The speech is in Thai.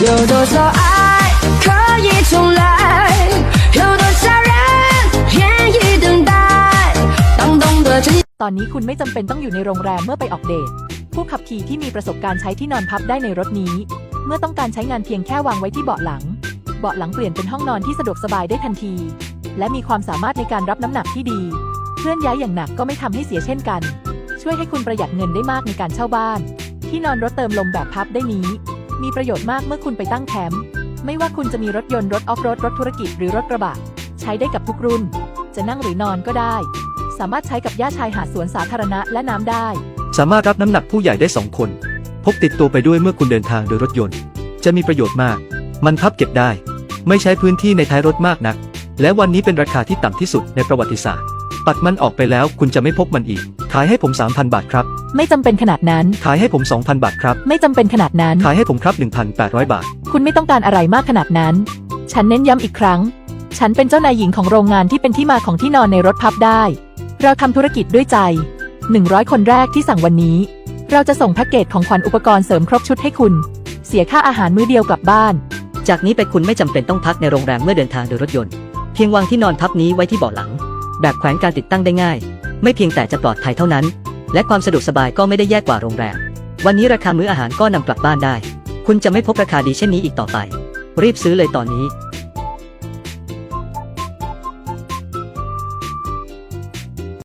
有多少爱可以重来？有多少人愿意等待？当懂得珍惜。 ตอนนี้คุณไม่จำเป็นต้องอยู่ในโรงแรมเมื่อไปออกเดท ผู้ขับขี่ที่มีประสบการณ์ใช้ที่นอนพับได้ในรถนี้ เมื่อต้องการใช้งานเพียงแค่วางไว้ที่เบาะหลัง เบาะหลังเปลี่ยนเป็นห้องนอนที่สะดวกสบายได้ทันที และมีความสามารถในการรับน้ำหนักที่ดี เคลื่อนย้ายอย่างหนักก็ไม่ทำให้เสียเช่นกัน ช่วยให้คุณประหยัดเงินได้มากในการเช่าบ้าน ที่นอนรถเติมลมแบบพับได้นี้ มีประโยชน์มากเมื่อคุณไปตั้งแคมป์ไม่ว่าคุณจะมีรถยนต์รถออฟโรดรถธุรกิจหรือรถกระบะ ใช้ได้กับทุกรุ่น จะนั่งหรือนอนก็ได้ สามารถใช้กับหญ้าชายหาดสวนสาธารณะและน้ำได้ สามารถรับน้ำหนักผู้ใหญ่ได้ 2 คน พกติดตัวไปด้วยเมื่อคุณเดินทางโดยรถยนต์ จะมีประโยชน์มาก มันพับเก็บได้ ไม่ใช้พื้นที่ในท้ายรถมากนัก และวันนี้เป็นราคาที่ต่ำที่สุดในประวัติศาสตร์ ตัดมันออกไปแล้วคุณจะไม่พบมันอีก ขายให้ผม 3,000 บาทครับ ไม่จำเป็นขนาดนั้น ขายให้ผม 2,000 บาทครับ ไม่จำเป็นขนาดนั้น ขายให้ผมครับ 1,800 บาท คุณไม่ต้องการอะไรมากขนาดนั้น ฉันเน้นย้ำอีกครั้ง ฉันเป็นเจ้านายหญิงของโรงงานที่เป็นที่มาของที่นอนในรถพับได้ เราทำธุรกิจด้วยใจ 100 คนแรกที่สั่งวันนี้ เราจะส่งแพ็กเกจของขวัญอุปกรณ์เสริมครบชุดให้คุณ เสียค่าอาหารมื้อเดียวกลับบ้าน จากนี้ไปคุณไม่จำเป็นต้องพักในโรงแรมเมื่อเดินทางโดยรถยนต์ เพียงวางที่นอนพับนี้ไว้ที่เบาะหลัง แบบแขวนการติดตั้งได้ง่าย ไม่เพียงแต่จะปลอดภัยเท่านั้น และความสะดวกสบายก็ไม่ได้แย่กว่าโรงแรม วันนี้ราคามื้ออาหารก็นำกลับบ้านได้ คุณจะไม่พบราคาดีเช่นนี้อีกต่อไป รีบซื้อเลยตอนนี้